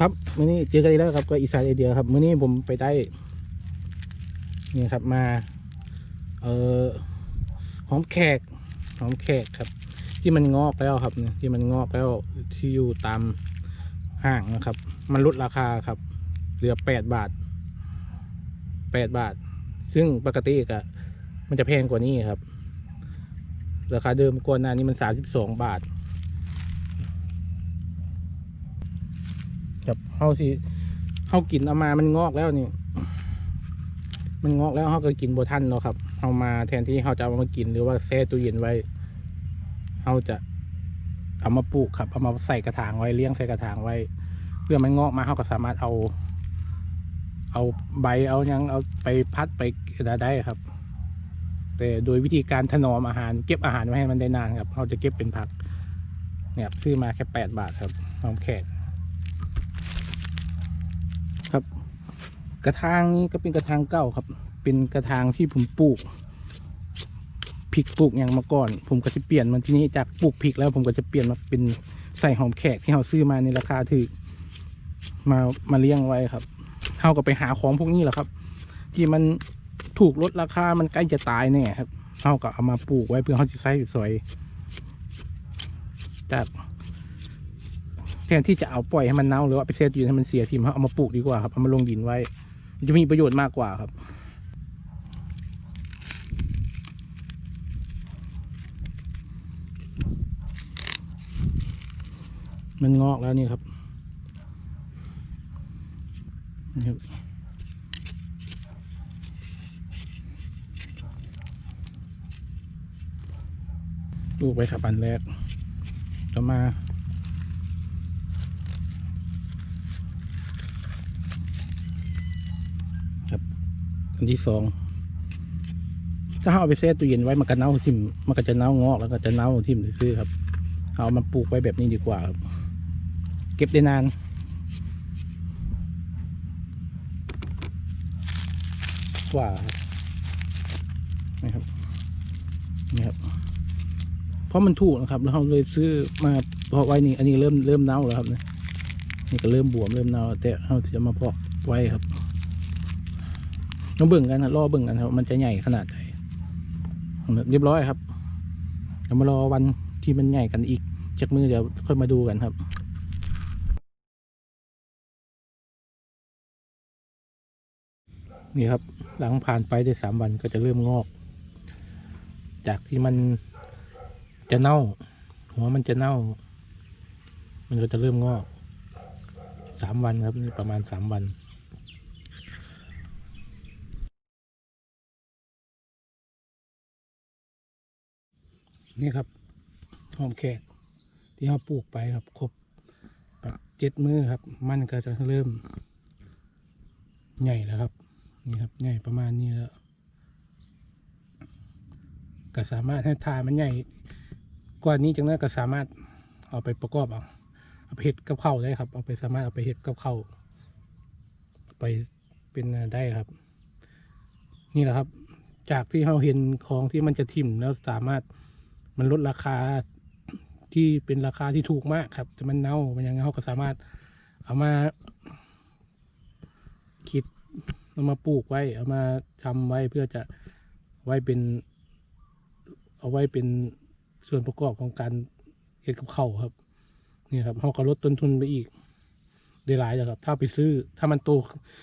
ครับมื้อนี้เจอกันอีกแล้วครับก็อีสานไอเดียครับมื้อนี้ผมไปได้นี่ครับมา เอ่อหอมแขกหอมแขกครับ ที่มันงอกแล้วครับเนี่ยที่มันงอกแล้วที่อยู่ตามห้างนะครับ มันลดราคาครับ เหลือแปดบาทแปดบาท ซึ่งปกติก็มันจะแพงกว่านี้ครับ ราคาเดิมก่อนหน้านี้มันสามสิบสองบาท ครับเฮาสิเฮากินเอามามันงอกแล้วนี่ มันงอกแล้วเฮาก็กินบ่ทันเนาะครับเฮามาแทนที่เฮาจะเอามากินหรือว่าแช่ตู้เย็นไว้เฮาจะเอามาปลูกครับเอามาใส่กระถางไว้เลี้ยงใส่กระถางไว้ เพื่อมันงอกมาเฮาก็สามารถเอา เอาใบเอายังเอาไปพัดไปได้ครับ แต่โดยวิธีการถนอมอาหาร เก็บอาหารไว้ให้มันได้นานครับเราจะเก็บเป็นผักเนี่ยครับซื้อมาแค่แปดบาทครับหอมแขก ครับ กระถางนี้ก็เป็นกระถางเก่าครับ เป็นกระถางที่ผมปลูกพริกปลูกอย่างมาก่อน ผมก็จะเปลี่ยนมันที่นี้จากปลูกพริกแล้วผมก็จะเปลี่ยนมาเป็นใส่หอมแขกที่เราซื้อมาในราคาถือมามาเลี้ยงไว้ครับเท่ากับไปหาของพวกนี้แหละครับ ที่มันถูกลดราคา มันใกล้จะตายแน่ครับเท่ากับเอามาปลูกไว้เพื่อเขาจะใช้สวยจากแทนที่จะเอาปล่อยให้มันเน่าหรือว่าไปเซตอยู่ให้มันเสียทีมเขาเอามาปลูกดีกว่าครับเอามาลงดินไว้ จะมีประโยชน์มากกว่าครับ มันงอกแล้วนี่ครับนี่ครับลูกไปครับอันแรกต่อมา อันที่สองถ้าเอาไปแช่ตู้เย็นไว้มันก็เน่าทิมมันก็จะเน่างอกแล้วก็จะเน่าทิมซื่อครับ เอามาปลูกไว้แบบนี้ดีกว่าครับเก็บได้นานกว่านี่ครับนี่ครับ เพราะมันถูกนะครับ แล้วเราเลยซื้อมาเพาะไว้นี่ อันนี้เริ่มเริ่มเน่าแล้วครับนี่ก็เริ่มบวมเริ่มเน่าแล้วแต่เราจะมาเพาะไว้ครับ เราเบิ่งกันนะรอเบิ่งกันครับ มันจะใหญ่ขนาดไหนเรียบร้อยครับเดี๋ยวมารอวันที่มันใหญ่กันอีกจากมือเดี๋ยวค่อยมาดูกันครับนี่ครับ หลังผ่านไปได้สามวันก็จะเริ่มงอก จากที่มันจะเน่า หัวมันจะเน่า มันก็จะเริ่มงอกสามวันครับประมาณสามวัน นี่ครับหอมแขกที่เราปลูกไปครับครบแบบเจ็ดมือครับ มันก็จะเริ่ม ใหญ่แล้วครับ นี่ครับใหญ่ประมาณนี้แล้วก็สามารถให้ทามันใหญ่กว่านี้จังนั้นก็สามารถเอาไปประกอบเอาเอาไปเห็ดกับข้าวได้ครับ เอาไปสามารถเอาไปเห็ดกับข้าวไปเป็นได้ครับ นี่แหละครับ จากที่เราเห็นของที่มันจะทิ่มแล้วสามารถ มันลดราคาที่เป็นราคาที่ถูกมากครับแต่มันเน่ามันยังเขาก็สามารถเอามาคิดเอามาปลูกไว้ เอามาทำไว้เพื่อจะไว้เป็น เอาไว้เป็นส่วนประกอบของการเฮ็ดกับข้าวครับ นี่ครับเขาก็ลดต้นทุนไปอีก ได้หลายแล้วครับ ถ้าไปซื้อ ถ้ามันโต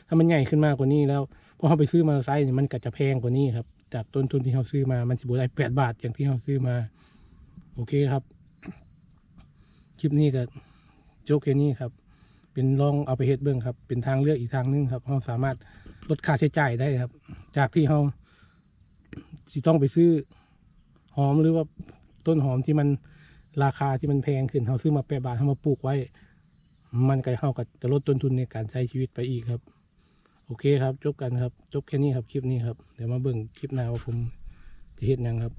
ถ้ามันใหญ่ขึ้นมากกว่านี้แล้วพอเขาไปซื้อมาไซส์เนี่ยมันก็จะแพงกว่านี้ครับ จากต้นทุนที่เขาซื้อมา มันสิบได้แปดบาทอย่างที่เขาซื้อมา โอเคครับ คลิปนี้ก็โจ๊กแค่นี้ครับ เป็นลองเอาไปเฮ็ดเบื้องครับ เป็นทางเลือกอีกทางหนึงครับเราสามารถลดค่าใช้จ่ายได้ครับ จากที่เราสิต้องไปซื้อหอมหรือว่าต้นหอมที่มันราคาที่มันแพงขึ้นเราซื้อมาแปดบาทเรามาปลูกไว้ มันก็เข้ากับจะลดต้นทุนในการใช้ชีวิตไปอีกครับ โอเคครับ จบกันครับ จบแค่นี้ครับคลิปนี้ครับ เดี๋ยวมาเบิ่งคลิปหน้าว่าผมจะเฮ็ดยังครับ